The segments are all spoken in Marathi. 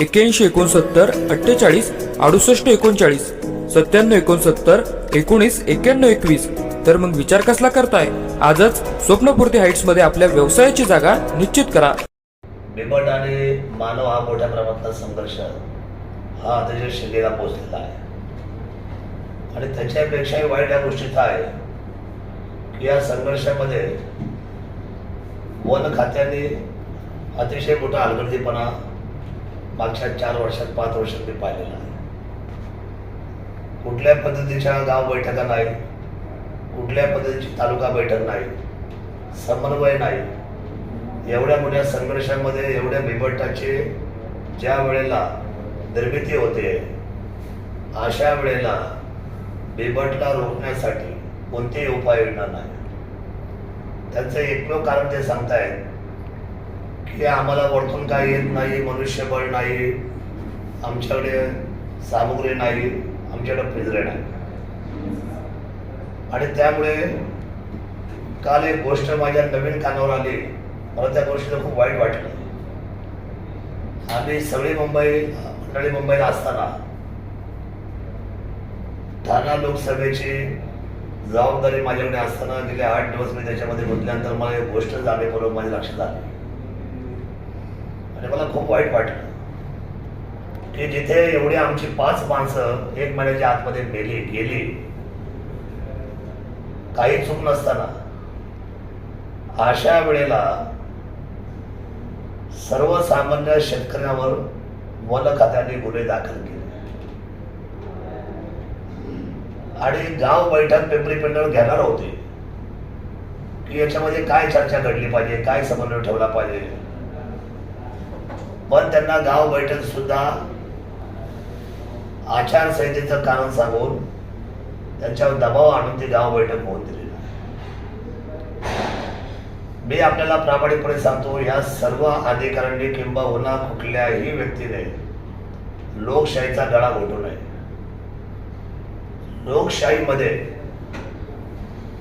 एक्क्याऐंशी एकोणसत्तर अठ्ठेचाळीस अडुसष्ट एकोणचाळीस सत्त्याण्णव एकोणसत्तर एकोणीस एक्क्याण्णव एकवीस. तर मग विचार कसला करताय? आजच स्वप्नपूर्ती हाईट्समध्ये आपल्या व्यवसायाची जागा निश्चित करा. बिबट आणि मानव हा मोठ्या प्रमाणातला संघर्ष हा अतिशय शिगेला पोहोचलेला आहे. आणि त्याच्यापेक्षाही वाईट या गोष्टीत आहे की या संघर्षामध्ये वन खात्याने अतिशय मोठा हलगर्जीपणा मागच्या चार वर्षात पाच वर्षात मी पाहिलेला आहे. कुठल्या पद्धतीच्या गाव बैठका नाही कुठल्या पद्धतीची तालुका बैठक नाही समन्वय नाही. एवढ्या मोठ्या संघर्षामध्ये एवढ्या बिबटाची ज्या वेळेला निर्मिती होते अशा वेळेला बिबटला रोखण्यासाठी कोणतीही उपाययोजना नाही. त्यांचं एकमेव कारण ते सांगतायत हे आम्हाला वरतून काही येत नाही मनुष्यबळ नाही आमच्याकडे सामुग्री नाही आमच्याकडे पिंजरे नाही. आणि त्यामुळे काल एक गोष्ट माझ्या नवीन कानावर आली. मला त्या गोष्टीचं खूप वाईट वाटलं. आम्ही सगळी मुंबई मंडळी मुंबईला असताना ठाणा लोकसभेची जबाबदारी माझ्याकडे असताना गेले आठ दिवस मी त्याच्यामध्ये गुंतल्यानंतर मला एक गोष्ट जाणीवपूर्वक माझ्या लक्षात आली. आणि मला खूप वाईट वाटलं. की जिथे एवढी आमची पाच माणसं एक महिन्याच्या आतमध्ये मेली गेली काही चूक नसताना अशा वेळेला सर्वसामान्य शेतकऱ्यावर वन खात्याने गुन्हे दाखल केले. आणि गाव बैठक पेपरी पेंडर घेणार होते. की याच्यामध्ये काय चर्चा घडली पाहिजे काय समन्वय ठेवला पाहिजे? पण त्यांना गाव बैठक सुद्धा आचारसंहितेचं कारण सांगून त्यांच्यावर दबाव आणून ते गाव बैठक होऊन दिली मी आपल्याला प्रामाणिकपणे सांगतो या सर्व अधिकाऱ्यांनी किंबहुना कुठल्याही व्यक्तीने लोकशाहीचा गळा घोटू नये. लोकशाहीमध्ये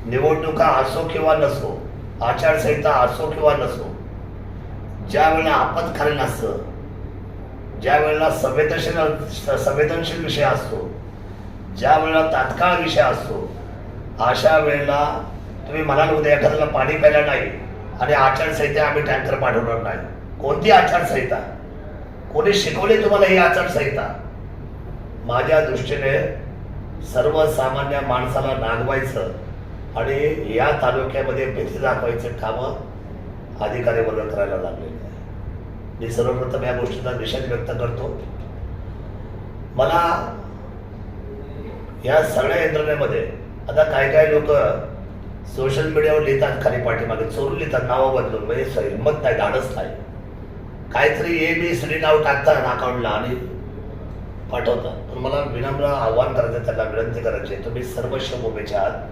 निवडणुका असो किंवा नसो आचारसंहिता असो किंवा नसो ज्या वेळेला आपत्कालीन असतं ज्या वेळेला संवेदनशील संवेदनशील विषय असतो ज्या वेळेला तात्काळ विषय असतो अशा वेळेला तुम्ही म्हणाल उद्या एखाद्याला पाणी प्यायला नाही आणि आचारसंहिता आम्ही टँकर पाठवणार नाही. कोणती आचारसंहिता? कोणी शिकवली तुम्हाला ही आचारसंहिता? माझ्या दृष्टीने सर्वसामान्य माणसाला नागवायचं आणि या तालुक्यामध्ये भीती दाखवायचं कामं अधिकारी वर्ग करायला लागलेले आहे मी सर्वप्रथम या गोष्टीचा निषेध व्यक्त करतो. मला या सगळ्या यंत्रणेमध्ये आता काय काय लोक सोशल मीडियावर लिहितात खाली पाठीमागे चोरून लिहितात नावं बदलून म्हणजे हिंमत नाही धाडस नाही. काहीतरी ए बी सी नाव टाकतात अकाउंटला आणि पाठवतात. पण मला विनम्र आव्हान करायचं त्याला विनंती करायची आहे. तुम्ही सर्व शमभूमीच्या आहात.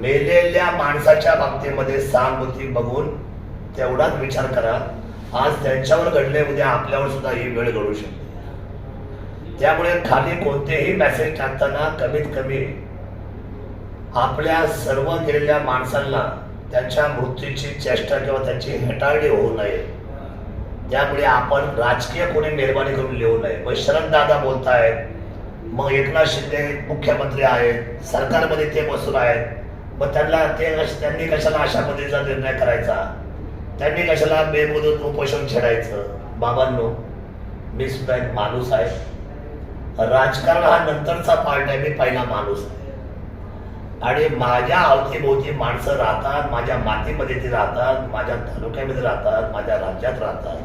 मेलेल्या माणसाच्या बाबतीमध्ये सहानुभूती बघून तेवढाच विचार करा. आज त्यांच्यावर घडले उद्या आपल्यावर सुद्धा ही वेळ घडू शकते. त्यामुळे खाली कोणतेही मेसेज टाकताना कमीत कमी आपल्या सर्व गेलेल्या माणसांना त्यांच्या मृत्यूची चेष्टा किंवा त्यांची हेटाळणी होऊ नये. त्यामुळे आपण राजकीय कोणी मेहरबानी करून लिहू नये. मग शरददादा बोलतायत मग एकनाथ शिंदे मुख्यमंत्री आहेत सरकारमध्ये ते बसून आहेत. मग त्यांना ते त्यांनी कशाला अशा पद्धतीचा निर्णय करायचा? त्यांनी कशाला बेमुदत उपोषण छेडायचं? बाबांनो मी सुद्धा एक माणूस आहे. राजकारण हा नंतरचा पार्ट आहे. मी पहिला माणूस आहे. आणि माझ्या अवतीभोवती माणसं राहतात माझ्या मातीमध्ये ती राहतात माझ्या तालुक्यामध्ये राहतात माझ्या राज्यात राहतात.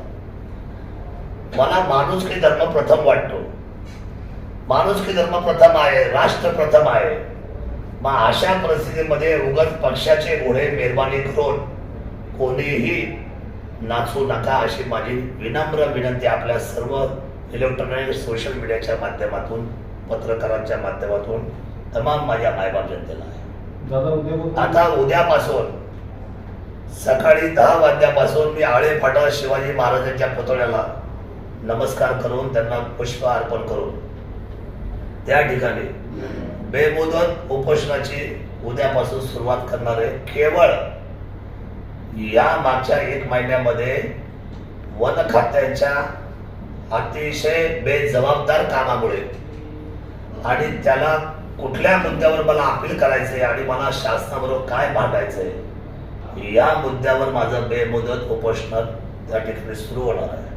मला माणूस की धर्म प्रथम वाटतो. माणुसकी धर्म प्रथम आहे राष्ट्र प्रथम आहे. मग अशा परिस्थितीमध्ये उगत पक्षाचे घोडे मेहरबानी करून कोणीही नाचू नका अशी माझी विनम्र विनंती आपल्या सर्व इलेक्ट्रॉनिक सोशल मीडियाच्या माध्यमातून पत्रकारांच्या माध्यमातून तमाम माझ्या मायबाप जनतेला आहे. आता उद्यापासून सकाळी दहा वाजल्यापासून मी आळे फाटा शिवाजी महाराजांच्या पुतळ्याला नमस्कार करून त्यांना पुष्प अर्पण करून त्या ठिकाणी बेमुदत उपोषणाची उद्यापासून सुरुवात करणार आहे. केवळ या मागच्या एक महिन्यामध्ये वन खात्याच्या अतिशय बेजबाबदार कामामुळे आणि त्याला कुठल्या मुद्द्यावर मला अपील करायचंय आणि मला शासनाबरोबर काय भांडायचंय या मुद्द्यावर माझं बेमुदत उपोषण त्या ठिकाणी सुरू होणार आहे.